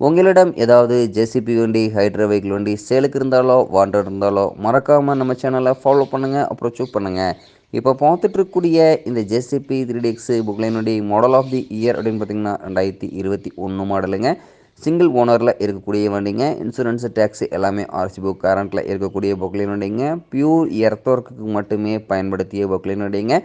உங்களிடம் ஏதாவது ஜேசிபி வண்டி ஹைட்ரா வெஹிக்கிள் வண்டி சேலுக்கு இருந்தாலோ வாண்டர் இருந்தாலோ மறக்காமல் நம்ம சேனலை ஃபாலோ பண்ணுங்கள் அப்புறம் சூப் பண்ணுங்கள் இப்போ பார்த்துட்ருக்கக்கூடிய இந்த ஜேசிபி த்ரீ டிஎக்ஸு புக்லைனுடைய மாடல் ஆஃப் தி இயர் அப்படின்னு பார்த்தீங்கன்னா ரெண்டாயிரத்தி இருபத்தி ஒன்று மாடலுங்க சிங்கிள் ஓனரில் இருக்கக்கூடிய வண்டிங்க இன்சூரன்ஸ் டேக்ஸ் எல்லாமே ஆர்சி புக் கரண்ட்டில் இருக்கக்கூடிய புக்லைன் வண்டிங்க. பியூர் எர்த்தோர்க்கு மட்டுமே பயன்படுத்திய புக்லைன் வண்டிங்க.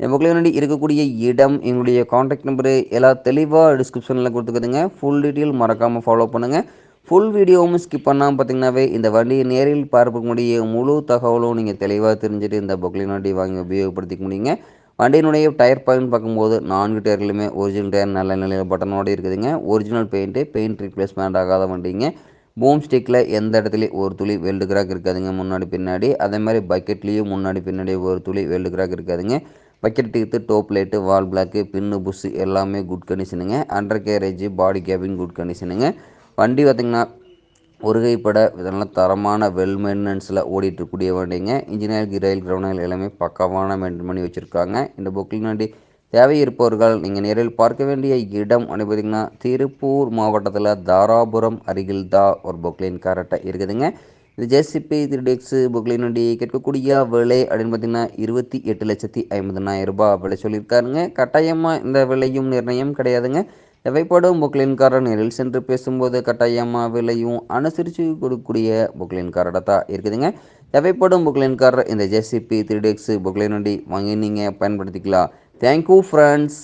என் புக்கில் வண்டி இருக்கக்கூடிய இடம் எங்களுடைய காண்டாக்ட் நம்பரு எல்லாம் தெளிவாக டிஸ்கிரிப்ஷனில் கொடுத்துக்குதுங்க ஃபுல் டீட்டெயில் மறக்காமல் ஃபாலோ பண்ணுங்கள் ஃபுல் வீடியோவும் ஸ்கிப் பண்ணாமல் பார்த்தீங்கன்னாவே இந்த வண்டியை நேரில் பார்க்கக்கூடிய முழு தகவலும் நீங்கள் தெளிவாக தெரிஞ்சுட்டு இந்த புக்லின் வண்டி வாங்கி உபயோகப்படுத்திக்க முடியுங்க. வண்டியினுடைய டயர் பாயிண்ட் பார்க்கும்போது நான்கு டயர்லையுமே ஒரிஜினல் டயர் நல்ல நிலையில் பட்டனோடு இருக்குதுங்க. ஒரிஜினல் பெயிண்ட்டு பெயிண்ட் ரீப்ளேஸ்மெண்ட் ஆகாத வண்டிங்க. பூம் ஸ்டிக்கில் எந்த இடத்துலையும் ஒரு துளி வெல்டு கிராக் இருக்காதுங்க முன்னாடி பின்னாடி. அதே மாதிரி பக்கெட்லேயும் முன்னாடி பின்னாடி ஒரு துளி வெல்டு கிராக் இருக்காதுங்க. Bucket teeth top light valve block pin bush எல்லாமே குட் கண்டிஷனுங்க undercarriage body cabin good கண்டிஷனுங்க வண்டி பார்த்திங்கன்னா ஒருகைப்பட இதெல்லாம் தரமான வெல் மெயின்டெனன்ஸில் ஓடிட்டுருக்கூடிய வண்டிங்க. இன்ஜினியர் ரயில் கிரௌண்டில் எல்லாமே பக்கமான மெயின்டைன் பண்ணி வச்சுருக்காங்க. இந்த புக்கிங் வண்டி தேவை இருப்பவர்கள் நீங்கள் நேரில் பார்க்க வேண்டிய இடம் அப்படின்னு பார்த்திங்கன்னா திருப்பூர் மாவட்டத்தில் தாராபுரம் அருகில் தான் ஒரு பொக்லைன் கரெக்டாக இருக்குதுங்க. இந்த ஜேசிபி த்ரீ டெக்ஸு புக்லினுடைய கேட்கக்கூடிய விலை அப்படின்னு பார்த்தீங்கன்னா இருபத்தி எட்டு லட்சத்தி ஐம்பதுனாயிரம் ரூபாய் விலை சொல்லியிருக்காருங்க. கட்டாயமாக இந்த விலையும் நிர்ணயம் கிடையாதுங்க. தேவைப்படும் புக்லின்காரர் நேரில் சென்று பேசும்போது கட்டாயமாக விலையும் அனுசரித்து கொடுக்கக்கூடிய புக்லின்காரராக தான் இருக்குதுங்க. தேவைப்படும் புக்லின்காரர் இந்த ஜேசிபி த்ரீ டெக்ஸு புக்லினுடைய வாங்கி நீங்கள் பயன்படுத்திக்கலாம். Thank you friends